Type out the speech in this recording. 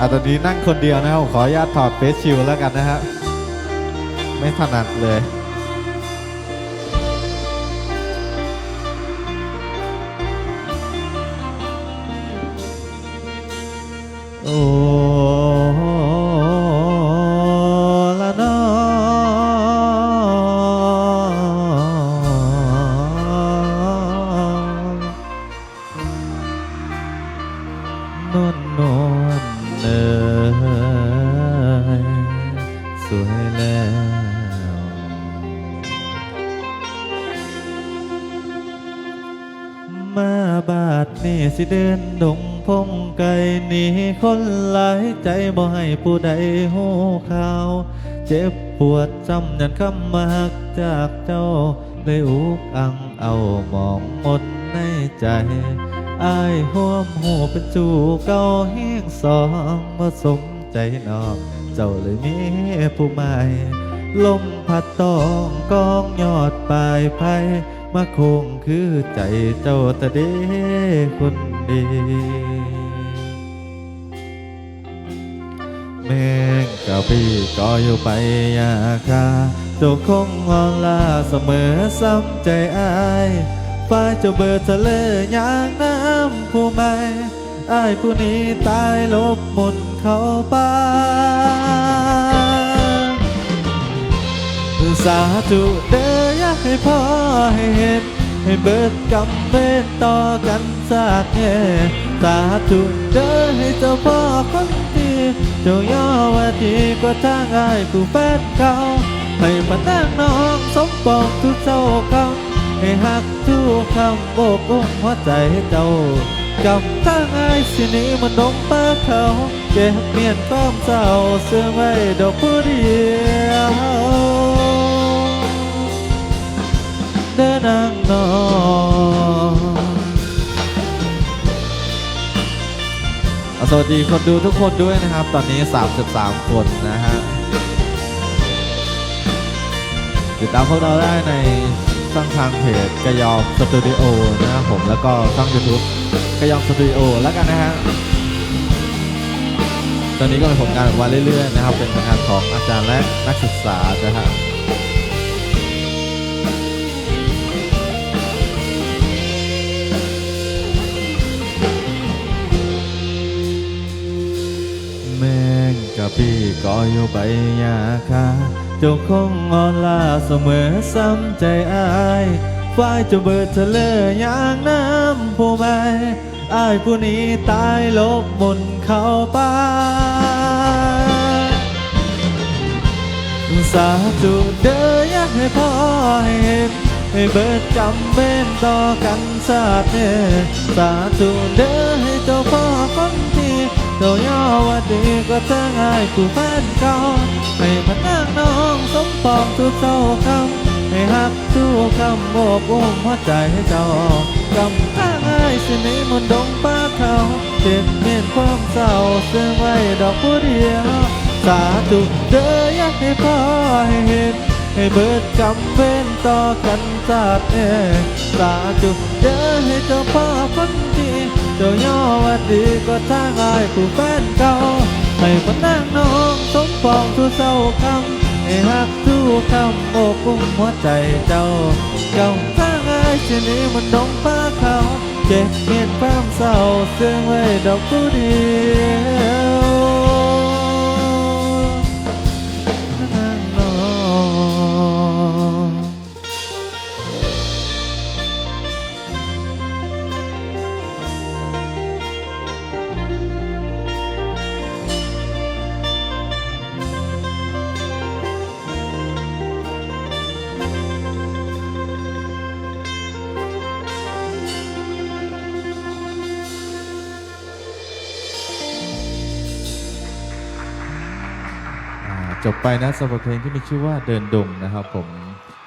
อะตอนนี้นั่งคนเดียวนะครับขออนุญาตถอดเฟซชิลแล้วกันนะฮะไม่ถนัดเลยโอ้ละนอนวลน สวยแล้ว มาบาดนี่สิเดินดงพงไก่หนีคนหลายใจบ่ให้ผู้ใดหูข่าว เจ็บปวดจำยันคำมาหักจากเจ้าเลยอุกอังเอามองหมดในใจอายห่วมหูเป็นจูเก่าเฮียงสองมาสม ใจนอก เจ้าเลยมีผู้ใหม่ลมพัดตองกองยอดปลายไผ่มาคงคือใจเจ้าต่เดคนดีแม่งกับพี่ก็อยู่ไปยาคาเจ้าคงงอนลาเสมอซ้ำใจอายฟ้าเจ้าเบิดทะเลยางน้ำผู้ใหม่ อายผู้นี้ตายลบหมดเข้าป่าสาธุเด้ออยากให้พ่อให้เห็น ให้เบิดกำเนิดต่อกันสาดแน่สาธุเด้อให้เจ้าพ่อคนดีเจ้าย่อว่าดีกว่าทางอายผู้แฟนเก่าให้มานั่งน้องสมปองทุกเจ้าคำให้หักทุกคำโบกอุ้มหัวใจให้เจ้า กับทางอายสินี้มันดงป้าเขาเก็บเมียนความเศร้าเสื่อไว้ดอกผู้เดียวเดินนางนอนอะสวัสดีคนดูทุกคนด้วยนะครับ ตอนนี้ 33 คนนะฮะติดตามพวกเราได้ใน ช่องทางเพจกระยอมสตูดิโอนะครับผมแล้วก็ช่อง YouTube กระยอมสตูดิโอแล้วกันนะฮะตอนนี้ก็มีผลงานออกมาเรื่อยๆนะครับ เป็นผลงานของอาจารย์และนักศึกษานะฮะแม่งกับพี่ก็อยู่ไปยาคา เจ้าคงอ่อนลาเสมอซ้ำใจอายฝ่ายจะเบิดทะเลอย่างน้ำผู้ใหม่อายผู้นี้ตายลบมนเข้าป่าสาธุเด้ออยากให้พ่อให้เห็นให้เบิดจำเป็นต่อกันสาดเนี่ยสาธุเด้อให้เจ้าพ่อคนที่เจ้าย่อว่าดีกว่าเธอง่ายกูแฟนเก่าให้พนักน้องสม ปองทุกเจ้าคำให้หักทุกคำโบกอุ้มหัวใจให้เจ้ากำข้างง่ายสิหนี้มนดงป้าเขาเจ็บเมียนความเศร้าเสื่อไว้ดอกผู้เดียวสาธุเด้ออยากให้พ่อให้เห็นให้เบิดกำเว้นต่อกันจาดเอสาธุเด้อให้เจ้าพ่อคนดีเจ้าย่อว่าดีก็ทางอายผู้แฟนเก่าให้คนนั่งน้องสมปองทุกเศร้าคำให้หัก คำโอบกุ้มหัวใจเจ้าเก่าทางอายชนี้มันดงฟ้าเขาเจ็บเมียนความเศร้าเสื่องไว้ดอกผู้เดียว จบไปนะสำหรับเพลงที่มีชื่อว่าเดินดงนะครับผม